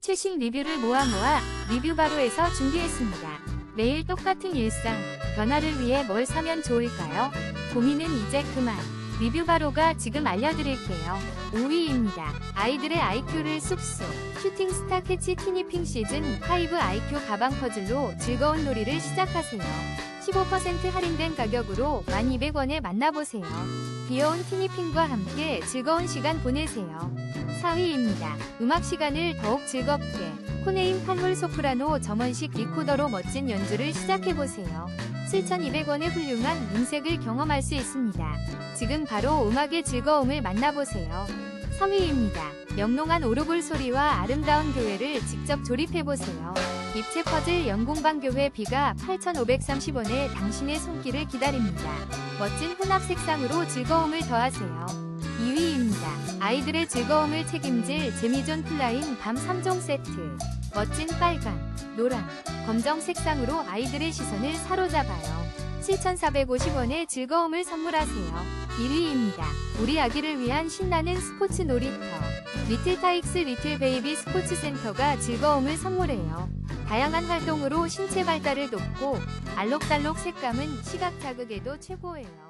최신 리뷰를 모아 모아 리뷰바로에서 준비했습니다. 매일 똑같은 일상, 변화를 위해 뭘 사면 좋을까요? 고민은 이제 그만. 리뷰바로가 지금 알려드릴게요. 5위입니다. 아이들의 IQ를 쑥쑥. 슈팅스타 캐치 티니핑 시즌 5 IQ 가방 퍼즐로 즐거운 놀이를 시작하세요. 15% 할인된 가격으로 1200원에 만나보세요. 귀여운 티니핑과 함께 즐거운 시간 보내세요. 4위입니다. 음악 시간을 더욱 즐겁게 코네임 판물 소프라노 점원식 리코더로 멋진 연주를 시작해보세요. 7,200원의 훌륭한 음색을 경험할 수 있습니다. 지금 바로 음악의 즐거움을 만나보세요. 3위입니다. 영롱한 오르골 소리와 아름다운 교회를 직접 조립해보세요. 입체 퍼즐 연공방 교회 비가 8,530원에 당신의 손길을 기다립니다. 멋진 혼합 색상으로 즐거움을 더하세요. 2위입니다. 아이들의 즐거움을 책임질 재미존 플라잉 밤 3종 세트. 멋진 빨강, 노랑, 검정 색상으로 아이들의 시선을 사로잡아요. 7,450원의 즐거움을 선물하세요. 1위입니다. 우리 아기를 위한 신나는 스포츠 놀이터. 리틀 타익스 리틀 베이비 스포츠 센터가 즐거움을 선물해요. 다양한 활동으로 신체 발달을 돕고 알록달록 색감은 시각 자극에도 최고예요.